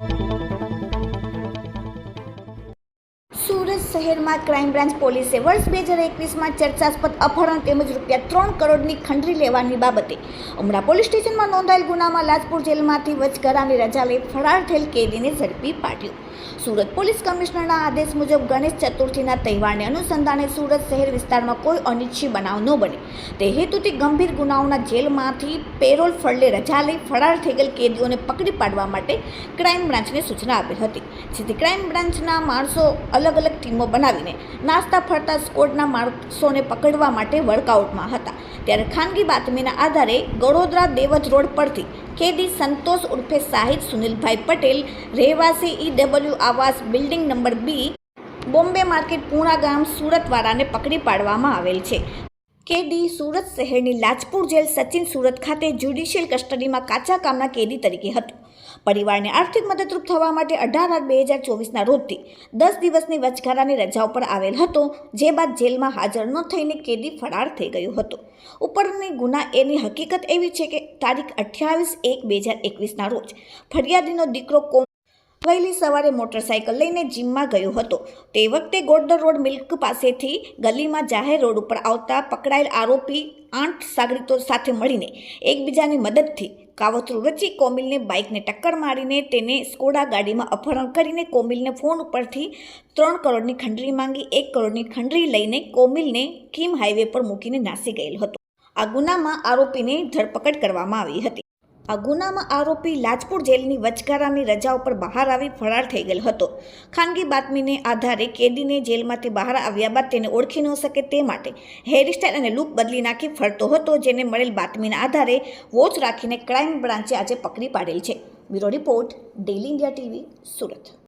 Thank you. Surat શહેરમાં crime branch પોલીસે વર્ષ બે હજાર એકવીસમાં ચર્ચાસ્પદ અપહરણ તેમજ રૂપિયા ત્રણ કરોડની ખંડરી લેવાની બાબતે ઉમરા પોલીસ સ્ટેશનમાં નોંધાયેલ ગુનામાં લાજપુર જેલમાંથી વચગાળાની રજા લઈ ફરાર થયેલ કેદીને ઝડપી પાડ્યું. સુરત પોલીસ કમિશનરના આદેશ મુજબ ગણેશ ચતુર્થીના તહેવારને અનુસંધાને સુરત શહેર વિસ્તારમાં કોઈ અનિચ્છીય બનાવ ન બને. તે હેતુથી ગંભીર ગુનાઓના જેલમાંથી પેરોલ ફળલે રજા લઈ ફરાર થઈ ગયેલ કેદીઓને પકડી પાડવા માટે ક્રાઇમ બ્રાન્ચને સૂચના આપી હતી. જેથી ક્રાઇમ બ્રાન્ચના માણસો અલગ અલગ ટીમો બનાવીને નાસ્તા ફરતા સ્કોડના માણસોને પકડવા માટે વર્કઆઉટમાં હતા. ત્યારે ખાનગી બાતમીના આધારે ગડોદરા દેવજ રોડ પરથી કેદી સંતોષ ઉર્ફે શાહિદ સુનિલભાઈ પટેલ, રહેવાસી ઈડબલ્યુ આવાસ building number B, Bombay market Puna ગામ સુરતવાળાને પકડી પાડવામાં આવેલ છે. કેદી સુરત શહેરની લાજપુર જેલ સચિન સુરત ખાતે જ્યુડિશિયલ કસ્ટડીમાં કાચા કામના કેદી તરીકે હતો. પરિવારને આર્થિક મદદરૂપ થવા માટે અઢાર આઠ બે હજાર ચોવીસના રોજથી દસ દિવસની વચગાળાની રજા ઉપર આવેલ હતો, જે બાદ જેલમાં હાજર ન થઈને કેદી ફરાર થઈ ગયો હતો. ઉપરની ગુના એની હકીકત એવી છે કે તારીખ અઠ્યાવીસ એક બે હજાર એકવીસના રોજ ફરિયાદીનો દીકરો કોમ વહેલી સવારે મોટરસાયકલ લઈને જીમમાં ગયો હતો. તે વખતે ગોડદર રોડ મિલ્ક પાસેથી ગલીમાં જાહેર રોડ ઉપર આવતા પકડાયેલ આરોપી આઠ સાગરીતો સાથે મળીને એકબીજાની મદદથી કાવતરું રચી કોમિલને બાઇકને ટક્કર મારીને તેને સ્કોડા ગાડીમાં અપહરણ કરીને કોમિલને ફોન ઉપરથી ત્રણ કરોડની ખંડરી માંગી, એક કરોડની ખંડરી લઈને કોમિલને કિમ હાઈવે પર મૂકીને નાસી ગયેલ હતો. આ ગુનામાં આરોપીને ધરપકડ કરવામાં આવી હતી. આ ગુનામાં આરોપી લાજપુર જેલની વચગાળાની રજા ઉપર બહાર આવી ફરાર થઈ ગયેલ હતો. ખાનગી બાતમીને આધારે કેદીને જેલમાંથી બહાર આવ્યા બાદ તેને ઓળખી ન શકે તે માટે હેરસ્ટાઇલ અને લુક બદલી નાખી ફરતો હતો, જેને મળેલ બાતમીના આધારે વોચ રાખીને ક્રાઇમ બ્રાન્ચે આજે પકડી પાડેલ છે. Bureau report daily India TV Surat.